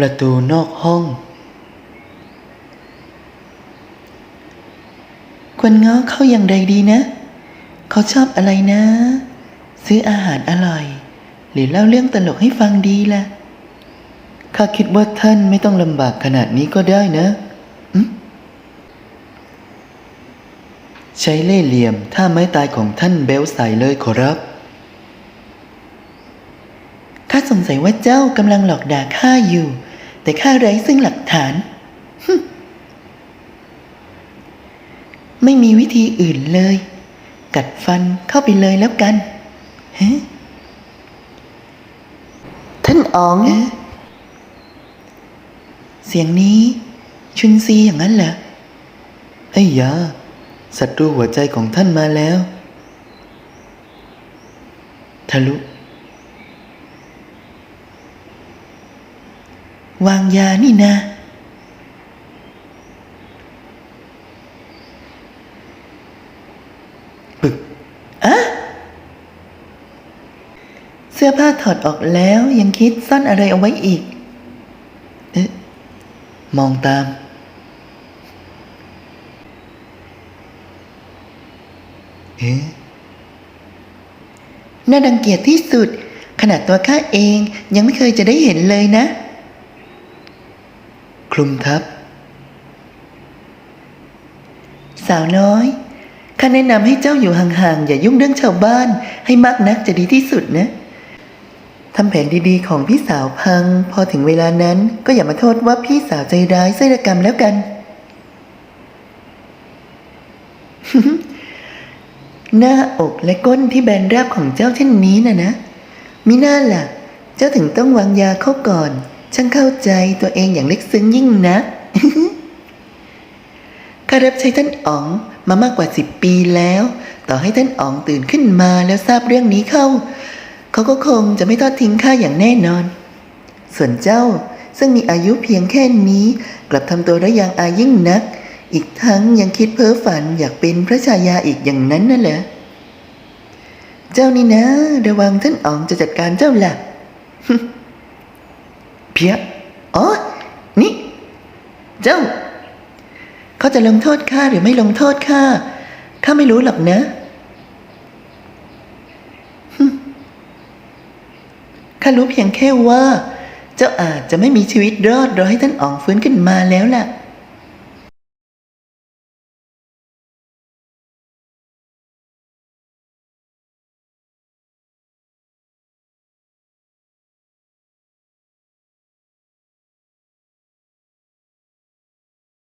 ประตูนอกห้องควรง้อเขาอย่างใดดีนะ เขาชอบอะไรนะ ซื้ออาหารอร่อย หรือเล่าเรื่องตลกให้ฟังดีล่ะ ข้าคิดว่าท่านไม่ต้องลำบากขนาดนี้ก็ได้นะอืมใช้เล่ห์เหลี่ยมถ้าไม้ตายของท่านเบลใส่เลยขอรับ ข้าสงสัยว่าเจ้ากำลังหลอกด่าข้าอยู่ แต่ข้าไร้ซึ่งหลักฐานฮึ่มไม่มีวิธีอื่นเลย กัดฟันเข้าไปเลยแล้วกันฮะท่านอ๋อง เสียงนี้ชุนซีอย่างนั้นเหรอไอ้ยาศัตรูหัวใจของท่านมาแล้ว ทะลุ วางยานี่นะ ปึกเสื้อผ้าถอดออกแล้วยังคิดซ่อนอะไรเอาไว้อีก เอ๊ะ มองตามเอ๊ะน่าดังเกียจที่สุด ขนาดตัวข้าเองยังไม่เคยจะได้เห็นเลยนะ คลุมทับ สาวน้อยข้าแนะนำให้เจ้าอยู่ห่างๆ อย่ายุ่งเรื่องชาวบ้าน ให้มากนักจะดีที่สุดนะทำแผนดีๆ ของพี่สาวพัง พอถึงเวลานั้นก็อย่ามาโทษว่าพี่สาวใจร้ายไส้ระกรรมแล้วกัน หน้าอกและก้นที่แบนราบของเจ้าเช่นนี้นะนะมิน่าล่ะ เจ้าถึงต้องวางยาเข้าก่อน ช่างเข้าใจตัวเองอย่างลึกซึ้งยิ่งนะข้ารับใช้ท่านอ๋องมามากกว่าสิบปีแล้ว ต่อให้ท่านอ๋องตื่นขึ้นมาแล้วทราบเรื่องนี้เข้า เขาก็คงจะไม่ทอดทิ้งข้าอย่างแน่นอน ส่วนเจ้าซึ่งมีอายุเพียงแค่นี้ กลับทำตัวระยางอายยิ่งนัก อีกทั้งยังคิดเพ้อฝันอยากเป็นพระชายาอีกอย่างนั้นน่ะเหรอเจ้านี่นะ ระวังท่านอ๋องจะจัดการเจ้าหละ พียอ๋อ นี่ เจ้า เขาจะลงโทษข้าหรือไม่ลงโทษข้า ข้าไม่รู้หรอกนะฮึข้ารู้เพียงแค่ว่า เจ้าอาจจะไม่มีชีวิตรอดรอให้ท่านอ๋องฟื้นขึ้นมาแล้วล่ะ